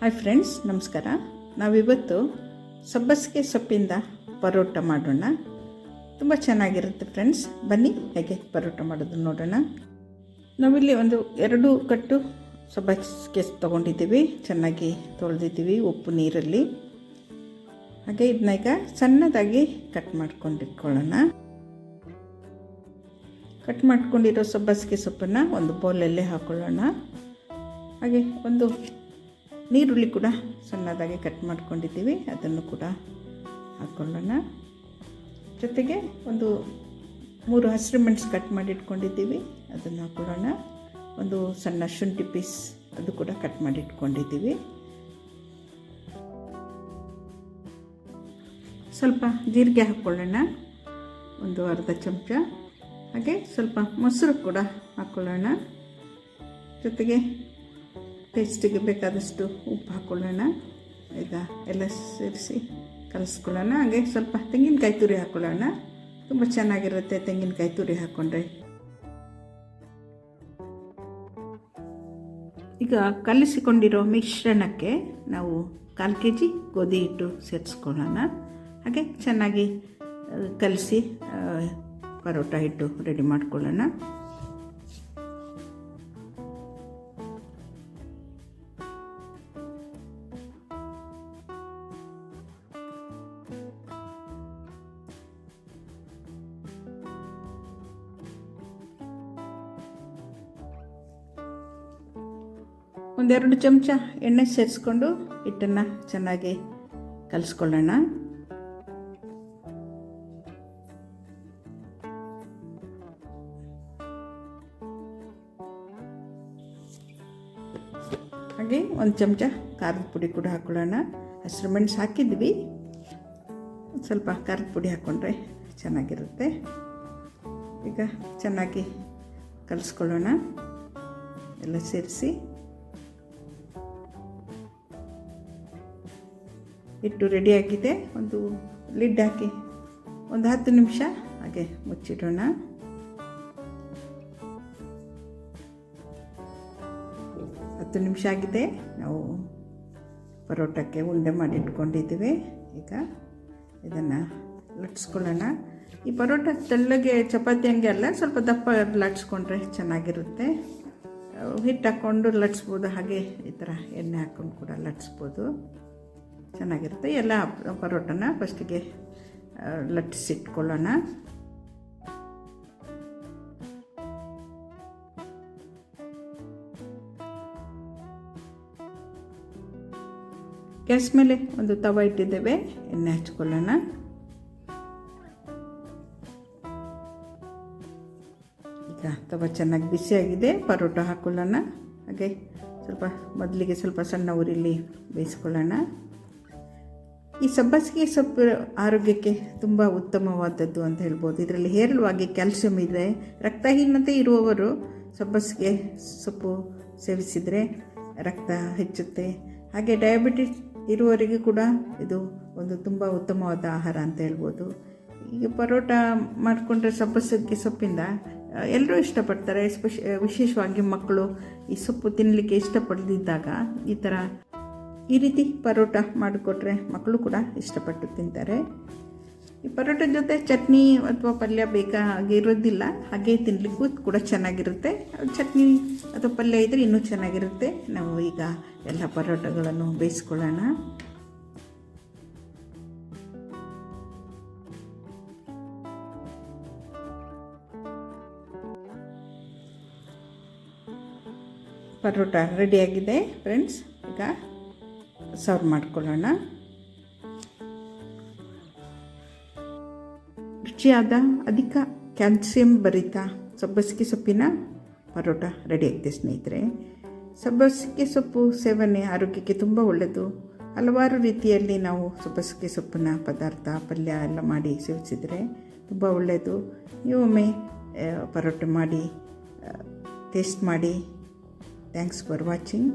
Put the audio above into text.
Hi friends ನಮಸ್ಕಾರ. ನಾವಿವತ್ತು ಸಬ್ಬಸಿಗೆ ಸೊಪ್ಪಿಂದ ಪರೋಟ ಮಾಡೋಣ. ತುಂಬ ಚೆನ್ನಾಗಿರುತ್ತೆ ಫ್ರೆಂಡ್ಸ್ ಬನ್ನಿ, ಹೇಗೆ ಪರೋಟ ಮಾಡೋದು ನೋಡೋಣ. ನಾವಿಲ್ಲಿ ಒಂದು ಎರಡು ಕಟ್ಟು ಸಬ್ಬಸಿಗೆ ತೊಗೊಂಡಿದ್ದೀವಿ. ಚೆನ್ನಾಗಿ ತೊಳೆದಿದ್ದೀವಿ ಉಪ್ಪು ನೀರಲ್ಲಿ. ಹಾಗೆ ಇದನ್ನ ಈಗ ಸಣ್ಣದಾಗಿ ಕಟ್ ಮಾಡ್ಕೊಂಡಿಟ್ಕೊಳ್ಳೋಣ. ಕಟ್ ಮಾಡ್ಕೊಂಡಿರೋ ಸಬ್ಬಸಿಗೆ ಸೊಪ್ಪನ್ನು ಒಂದು ಬೌಲಲ್ಲೇ ಹಾಕ್ಕೊಳ್ಳೋಣ ಹಾಗೆ ಒಂದು ನೀರುಳ್ಳಿ ಕೂಡ ಸಣ್ಣದಾಗಿ ಕಟ್ ಮಾಡ್ಕೊಂಡಿದ್ದೀವಿ. ಅದನ್ನು ಕೂಡ ಹಾಕ್ಕೊಳ್ಳೋಣ ಜೊತೆಗೆ ಒಂದು ಮೂರು ಹಸಿರು ಮೆಣಸು ಕಟ್ ಮಾಡಿ ಇಟ್ಕೊಂಡಿದ್ದೀವಿ ಅದನ್ನು ಹಾಕ್ಕೊಳ್ಳೋಣ ಒಂದು ಸಣ್ಣ ಶುಂಠಿ ಪೀಸ್ ಅದು ಕೂಡ ಕಟ್ ಮಾಡಿ ಇಟ್ಕೊಂಡಿದ್ದೀವಿ ಸ್ವಲ್ಪ ಜೀರಿಗೆ ಹಾಕ್ಕೊಳ್ಳೋಣ ಒಂದು ಅರ್ಧ ಚಮಚ. ಹಾಗೆ ಸ್ವಲ್ಪ ಮೊಸರು ಕೂಡ ಹಾಕ್ಕೊಳ್ಳೋಣ ಜೊತೆಗೆ ಟೇಸ್ಟಿಗೆ ಬೇಕಾದಷ್ಟು ಉಪ್ಪು ಹಾಕ್ಕೊಳ್ಳೋಣ ಈಗ ಎಲ್ಲ ಸೇರಿಸಿ ಕಲಸ್ಕೊಳ್ಳೋಣ. ಹಾಗೆ ಸ್ವಲ್ಪ ತೆಂಗಿನಕಾಯಿ ತುರಿ ಹಾಕ್ಕೊಳ್ಳೋಣ ತುಂಬ ಚೆನ್ನಾಗಿರುತ್ತೆ ತೆಂಗಿನಕಾಯಿ ತುರಿ ಹಾಕ್ಕೊಂಡ್ರೆ ಈಗ ಕಲಿಸಿಕೊಂಡಿರೋ ಮಿಶ್ರಣಕ್ಕೆ ನಾವು ಕಾಲು ಕೆ ಜಿ ಗೋಧಿ ಹಿಟ್ಟು ಸೇರಿಸ್ಕೊಳ್ಳೋಣ. ಹಾಗೆ ಚೆನ್ನಾಗಿ ಕಲಸಿ ಪರೋಟ ಹಿಟ್ಟು ರೆಡಿ ಮಾಡ್ಕೊಳ್ಳೋಣ. ಒಂದೆರಡು ಚಮಚ ಎಣ್ಣೆ ಸೇರಿಸ್ಕೊಂಡು ಹಿಟ್ಟನ್ನು ಚೆನ್ನಾಗಿ ಕಲಿಸ್ಕೊಳ್ಳೋಣ. ಹಾಗೆ ಒಂದು ಚಮಚ ಖಾರದ ಪುಡಿ ಕೂಡ ಹಾಕ್ಕೊಳ್ಳೋಣ ಹಸಿರು ಮೆಣಸು ಹಾಕಿದ್ವಿ. ಸ್ವಲ್ಪ ಖಾರದ ಪುಡಿ ಹಾಕ್ಕೊಂಡ್ರೆ ಚೆನ್ನಾಗಿರುತ್ತೆ. ಈಗ ಚೆನ್ನಾಗಿ ಕಲಿಸ್ಕೊಳ್ಳೋಣ. ಎಲ್ಲ ಸೇರಿಸಿ. ಹಿಟ್ಟು ರೆಡಿಯಾಗಿದೆ ಒಂದು ಲಿಡ್ ಹಾಕಿ ಒಂದು ಹತ್ತು ನಿಮಿಷ ಹಾಗೆ ಮುಚ್ಚಿಡೋಣ. ಹತ್ತು ನಿಮಿಷ ಆಗಿದೆ. ನಾವು ಪರೋಟಕ್ಕೆ ಉಂಡೆ ಮಾಡಿ ಇಟ್ಕೊಂಡಿದ್ದೀವಿ. ಈಗ ಇದನ್ನು ಲಟ್ಸ್ಕೊಳ್ಳೋಣ. ಈ ಪರೋಟ ತೆಳ್ಳಗೆ ಚಪಾತಿ ಹಂಗೆ ಅಲ್ಲ, ಸ್ವಲ್ಪ ದಪ್ಪ ಲಟ್ಸ್ಕೊಂಡ್ರೆ ಚೆನ್ನಾಗಿರುತ್ತೆ. ಹಿಟ್ಟು ಹಾಕ್ಕೊಂಡು ಲಟ್ಸ್ಬೋದು, ಹಾಗೆ ಈ ಥರ ಎಣ್ಣೆ ಹಾಕ್ಕೊಂಡು ಕೂಡ ಲಟ್ಸ್ಬೋದು. ಚೆನ್ನಾಗಿರುತ್ತೆ. ಎಲ್ಲ ಪರೋಟನ ಫಸ್ಟಿಗೆ ಲಟ್ಟಿಸಿಟ್ಕೊಳ್ಳೋಣ ಗ್ಯಾಸ್ ಮೇಲೆ ಒಂದು ತವ ಇಟ್ಟಿದ್ದೇವೆ. ಎಣ್ಣೆ ಹಚ್ಕೊಳ್ಳೋಣ. ಈಗ ತವ ಚೆನ್ನಾಗಿ ಬಿಸಿಯಾಗಿದೆ. ಪರೋಟ ಹಾಕ್ಕೊಳ್ಳೋಣ ಹಾಗೆ ಸ್ವಲ್ಪ ಮೊದಲಿಗೆ ಸ್ವಲ್ಪ ಸಣ್ಣ ಊರಿಲಿ ಬೇಯಿಸ್ಕೊಳ್ಳೋಣ. ಈ ಸಬ್ಬಸಿಗೆ ಸೊಪ್ಪು ಆರೋಗ್ಯಕ್ಕೆ ತುಂಬ ಉತ್ತಮವಾದದ್ದು ಅಂತ ಹೇಳ್ಬೋದು. ಇದರಲ್ಲಿ ಹೇರಳವಾಗಿ ಕ್ಯಾಲ್ಸಿಯಂ ಇದೆ. ರಕ್ತಹೀನತೆ ಇರುವವರು ಸಬ್ಬಸಿಗೆ ಸೊಪ್ಪು ಸೇವಿಸಿದರೆ ರಕ್ತ ಹೆಚ್ಚುತ್ತೆ. ಹಾಗೆ ಡಯಾಬಿಟಿಸ್ ಇರುವವರಿಗೆ ಕೂಡ ಇದು ಒಂದು ತುಂಬ ಉತ್ತಮವಾದ ಆಹಾರ ಅಂತ ಹೇಳ್ಬೋದು. ಈಗ ಪರೋಟ ಮಾಡಿಕೊಂಡ್ರೆ ಸಬ್ಬಸಿಗೆ ಸೊಪ್ಪಿಂದ ಎಲ್ಲರೂ ಇಷ್ಟಪಡ್ತಾರೆ. ಎಸ್ಪೆಷ ವಿಶೇಷವಾಗಿ ಮಕ್ಕಳು ಈ ಸೊಪ್ಪು ತಿನ್ನಲಿಕ್ಕೆ ಇಷ್ಟಪಡದಿದ್ದಾಗ ಈ ಥರ ಈ ರೀತಿ ಪರೋಟ ಮಾಡಿಕೊಟ್ರೆ ಮಕ್ಕಳು ಕೂಡ ಇಷ್ಟಪಟ್ಟು ತಿಂತಾರೆ. ಈ ಪರೋಟ ಜೊತೆ ಚಟ್ನಿ ಅಥವಾ ಪಲ್ಯ ಬೇಕಾಗಿರೋದಿಲ್ಲ ಹಾಗೆ ತಿನ್ನಲಿಕ್ಕೂ ಕೂಡ ಚೆನ್ನಾಗಿರುತ್ತೆ. ಚಟ್ನಿ ಅಥವಾ ಪಲ್ಯ ಇದ್ದರೆ ಇನ್ನೂ ಚೆನ್ನಾಗಿರುತ್ತೆ. ನಾವು ಈಗ ಎಲ್ಲ ಪರೋಟಗಳನ್ನು ಬೇಯಿಸ್ಕೊಳ್ಳೋಣ. ಪರೋಟ ರೆಡಿಯಾಗಿದೆ ಫ್ರೆಂಡ್ಸ್. ಈಗ ಸರ್ವ್ ಮಾಡ್ಕೊಳ್ಳೋಣ. ರುಚಿಯಾದ ಅಧಿಕ ಕ್ಯಾಲ್ಸಿಯಂ ಭರಿತ ಸಬ್ಬಸಿಗೆ ಸೊಪ್ಪಿನ ಪರೋಟ ರೆಡಿ ಆಗಿದೆ ಸ್ನೇಹಿತರೆ. ಸಬ್ಬಸಿಗೆ ಸೊಪ್ಪು ಸೇವನೆ ಆರೋಗ್ಯಕ್ಕೆ ತುಂಬ ಒಳ್ಳೆಯದು. ಹಲವಾರು ರೀತಿಯಲ್ಲಿ ನಾವು ಸಬ್ಬಸಿಗೆ ಸೊಪ್ಪಿನ ಪದಾರ್ಥ, ಪಲ್ಯ ಎಲ್ಲ ಮಾಡಿ ಸೇವಿಸಿದರೆ ತುಂಬ ಒಳ್ಳೆಯದು. ನೀವೊಮ್ಮೆ ಪರೋಟ ಮಾಡಿ ಟೇಸ್ಟ್ ಮಾಡಿ. Thanks for watching